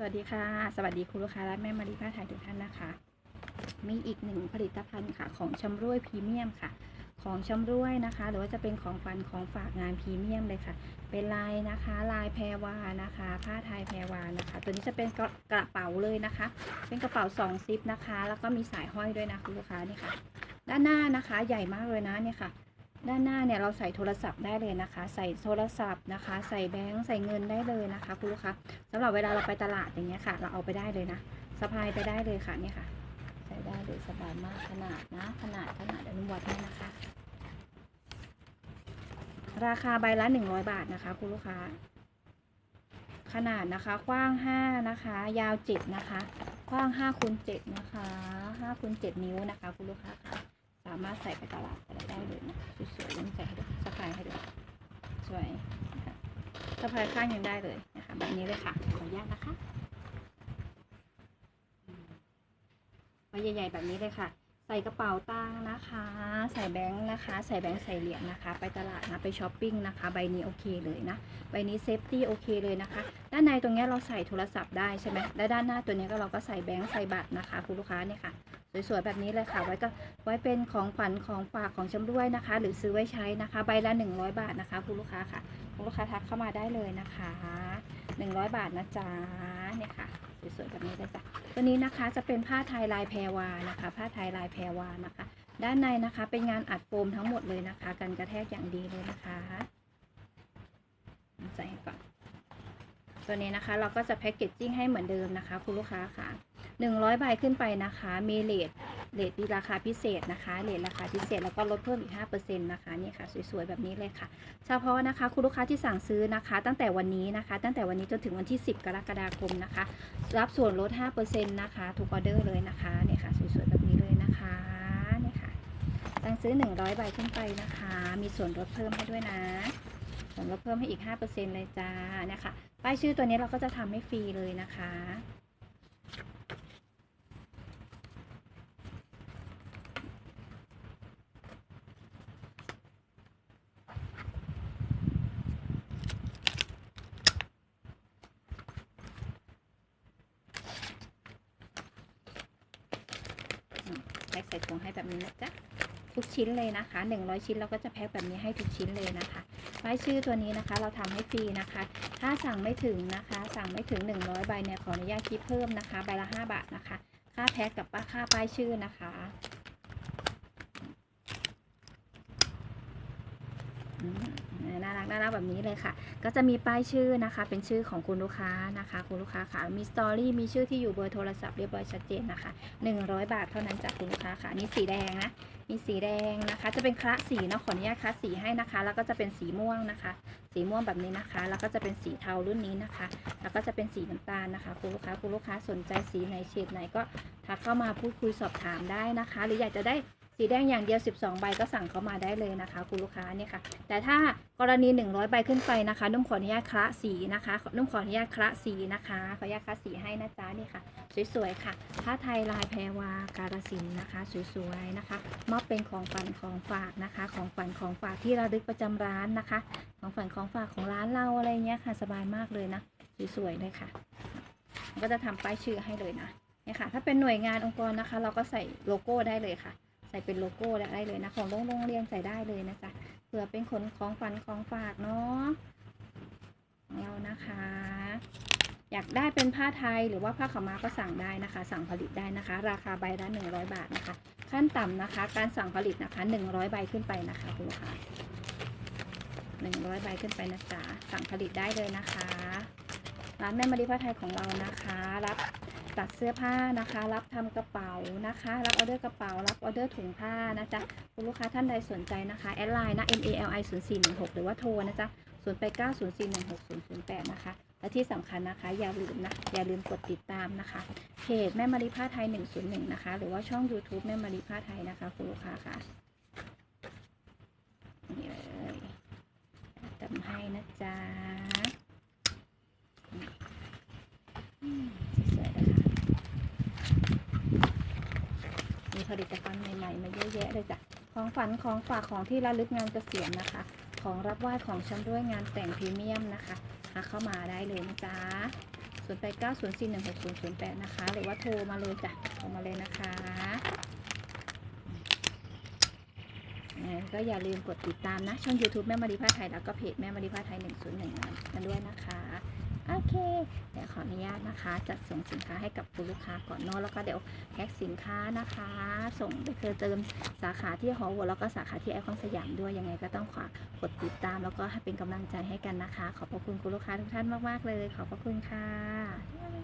สวัสดีค่ะ สวัสดีคุณลูกค้าและแม่มารีผ้าไทยทุกท่านนะคะ มีอีกหนึ่งผลิตภัณฑ์ค่ะ ของชำร่วยพรีเมียมค่ะ ของชำร่วยนะคะ หรือว่าจะเป็นของฟันของฝากงานพรีเมียมเลยค่ะ เป็นลายนะคะ ลายแพรวานะคะ ผ้าไทยแพรวานะคะ ตัวนี้จะเป็นกระกระเป๋าเลยนะคะ เป็นกระเป๋าสองซิปนะคะ แล้วก็มีสายห้อยด้วยนะคุณลูกค้านี่ค่ะ ด้านหน้านะคะ ใหญ่มากเลยนะเนี่ยค่ะ ด้านหน้าเนี่ยเราใส่โทรศัพท์ได้เลยนะคะ ใส่โทรศัพท์นะคะ ใส่แบงค์ใส่เงินได้เลยนะคะคุณลูกค้าสำหรับเวลาเราไปตลาดอย่างเงี้ยค่ะ เราเอาไปได้เลยนะสะพายไปได้เลยค่ะเนี่ยค่ะ ใส่ได้เลยสบายมากขนาดนะ ขนาดขนาดอนุวัดให้นะคะ ราคาใบละหนึ่งร้อยบาทนะคะคุณลูกค้า ขนาดนะคะกว้างห้านะคะ ยาวเจ็ดนะคะกว้างห้าคูณเจ็ดนะคะห้าคูณเจ็ดนิ้วนะคะคุณลูกค้าค่ะ สามารถใส่ไปตลาดอะไรได้เลยนะสวยๆยังใส่ให้ดูสะพายให้ดูสวยนะคะสะพายข้างยังได้เลยนะคะแบบนี้เลยค่ะขออนุญาตนะคะมใบใหญ่ๆแบบนี้เลยค่ะ ใส่กระเป๋าตังค์นะคะ ใส่แบงค์นะคะ ใส่แบงค์ใส่เหรียญนะคะ ไปตลาดนะไปช้อปปิ้งนะคะ ใบนี้โอเคเลยนะใบนี้เซฟตี้โอเคเลยนะคะ ด้านในตรงเนี้ยเราใส่โทรศัพท์ได้ใช่ไหมและด้านหน้าตัวเนี้ยก็เราก็ใส่แบงค์ใส่บัตรนะคะคุณลูกค้าเนี่ยค่ะ สวยๆ แบบนี้เลยค่ะ ไว้ก็ไว้เป็นของขวัญของฝากของชำร่วยนะคะ หรือซื้อไว้ใช้นะคะ ใบละ 100 บาทนะคะ คุณลูกค้าค่ะคุณลูกค้าทักเข้ามาได้เลยนะคะ 100 บาทนะจ๊ะเนี่ยค่ะสวยๆแบบนี้เลยจ้ะตัวนี้นะคะจะเป็นผ้าไทยลายแพรวานะคะ ผ้าไทยลายแพรวานะคะ ด้านในนะคะเป็นงานอัดโฟมทั้งหมดเลยนะคะ กันกระแทกอย่างดีเลยนะคะใส่ให้ก่อนตัวนี้นะคะเราก็จะแพ็กเกจจิ้งให้เหมือนเดิมนะคะ คุณลูกค้าค่ะ 100 ใบขึ้นไปนะคะ มีเลทเลทดีราคาพิเศษนะคะเลทราคาพิเศษแล้วก็ลดเพิ่มอีก 5%นะคะนี่ค่ะ สวยๆ แบบนี้เลยค่ะ เฉพาะนะคะ คุณลูกค้าที่สั่งซื้อนะคะ ตั้งแต่วันนี้นะคะ ตั้งแต่วันนี้จนถึงวันที่ 10 กรกฎาคมนะคะ รับส่วนลด 5%นะคะทุกออเดอร์เลยนะคะนี่ค่ะ สวยๆ แบบนี้เลยนะคะนี่ค่ะสั่งซื้อ 100 ใบขึ้นไปนะคะ มีส่วนลดเพิ่มให้ด้วยนะส่วนลดเพิ่มให้อีก 5%เลยจ้านี่ค่ะป้ายชื่อตัวนี้เราก็จะทำให้ฟรีเลยนะคะ แพ็ค ใส่ถุงให้แบบนี้นะจ๊ะทุกชิ้นเลยนะคะ 100 ชิ้นเราก็จะแพ็คแบบนี้ให้ทุกชิ้นเลยนะคะป้ายชื่อตัวนี้นะคะ เราทำให้ฟรีนะคะ ถ้าสั่งไม่ถึงนะคะ สั่งไม่ถึง 100 ใบเนี่ยขออนุญาตคิดเพิ่มนะคะ ใบละ 5 บาทนะคะ ค่าแพ็คกับป้าค่าป้ายชื่อนะคะอืม น่ารักน่ารักแบบนี้เลยค่ะ ก็จะมีป้ายชื่อนะคะ เป็นชื่อของคุณลูกค้านะคะ คุณลูกค้าค่ะ มีสตอรี่ มีชื่อที่อยู่เบอร์โทรศัพท์เรียบร้อยชัดเจนนะคะ 100 บาทเท่านั้นจากคุณลูกค้าค่ะ นี่สีแดงนะ มีสีแดงนะคะ จะเป็นคละสีเนาะ ขออนุญาตคละสีให้นะคะ แล้วก็จะเป็นสีม่วงนะคะ สีม่วงแบบนี้นะคะ แล้วก็จะเป็นสีเทารุ่นนี้นะคะ แล้วก็จะเป็นสีน้ำตาลนะคะ คุณลูกค้า คุณลูกค้าสนใจสีไหนเฉดไหนก็ทักเข้ามาพูดคุยสอบถามได้นะคะ หรืออยากจะได้ สีแดงอย่างเดียว 12 ใบก็สั่งเขามาได้เลยนะคะ คุณลูกค้าเนี่ยค่ะ แต่ถ้ากรณี 100 ใบขึ้นไปนะคะนุ่มขออนุญาตคละสีนะคะนุ่มขออนุญาตคละสีนะคะขออนุญาตคละสีให้นะจ๊ะนี่ค่ะ สวยๆค่ะผ้าไทยลายแพรวาการสินนะคะ สวยๆนะคะ มอบเป็นของฝันของฝากนะคะ ของฝันของฝากที่ระลึกประจำร้านนะคะ ของฝันของฝากของร้านเราอะไรเงี้ยค่ะ สบายมากเลยนะสวยๆเลยค่ะก็จะทำป้ายชื่อให้เลยนะเนี่ยค่ะ ถ้าเป็นหน่วยงานองค์กรนะคะ เราก็ใส่โลโก้ได้เลยค่ะ ใส่เป็นโลโก้ได้เลยนะของโรงเรียนใส่ได้เลยนะจ๊ะเผื่อเป็นคนของฝันของฝากเนาะของเรานะคะ อยากได้เป็นผ้าไทยหรือว่าผ้าขาวม้าก็สั่งได้นะคะ สั่งผลิตได้นะคะ ราคาใบละ100 บาทนะคะ ขั้นต่ำนะคะ การสั่งผลิตนะคะ 100 ใบขึ้นไปนะคะคุณลูกค้า100 ใบขึ้นไปนะจ๊ะสั่งผลิตได้เลยนะคะร้านแม่มารีผ้าไทยของเรานะคะ รับ ตัดเสื้อผ้านะคะ รับทำกระเป๋านะคะ รับออเดอร์กระเป๋า รับออเดอร์ถุงผ้านะจ๊ะคุณลูกค้าท่านใดสนใจนะคะแอดไลน์นะ m a l i 0 4 1 6หรือว่าโทรนะจ๊ะ0 8 9 0 4 1 6 0 0 8นะคะและที่สำคัญนะคะ อย่าลืมนะอย่าลืมกดติดตามนะคะเพจแม่มารีผ้าไทย 101 นะคะ หรือว่าช่อง YouTube แม่มารีผ้าไทยนะคะ คุณลูกค้าค่ะนี่เลยทำให้นะจ๊ะอืมสวยๆเลยค่ะมี ผลิตภัณฑ์ใหม่ๆมาเยอะแยะเลยจ้ะของฝันของฝากของที่ระลึกงานเกษียณนะคะ ของรับไหว้ของชำด้วยงานแต่งพรีเมียมนะคะทักเข้ามาได้เลยนะจ๊ะ0890416008 นะคะ หรือว่าโทรมาเลยจ้ะโทรมาเลยนะคะก็อย่าลืมกดติดตามนะ ช่อง YouTube แม่มารีผ้าไทย แล้วก็เพจแม่มารีผ้าไทย 101 กันด้วยนะคะ โอเค เดี๋ยวขออนุญาตนะคะ จัดส่งสินค้าให้กับคุณลูกค้าก่อนเนอะแล้วก็เดี๋ยวแพ็คสินค้านะคะ ส่งไปเคยเติมสาขาที่หอวัวแล้วก็สาขาที่ไอคอนสยามด้วยยังไงก็ต้องฝากกดติดตาม แล้วก็ให้เป็นกำลังใจให้กันนะคะ ขอบพระคุณคุณลูกค้าทุกท่านมากๆเลย ขอบพระคุณค่ะ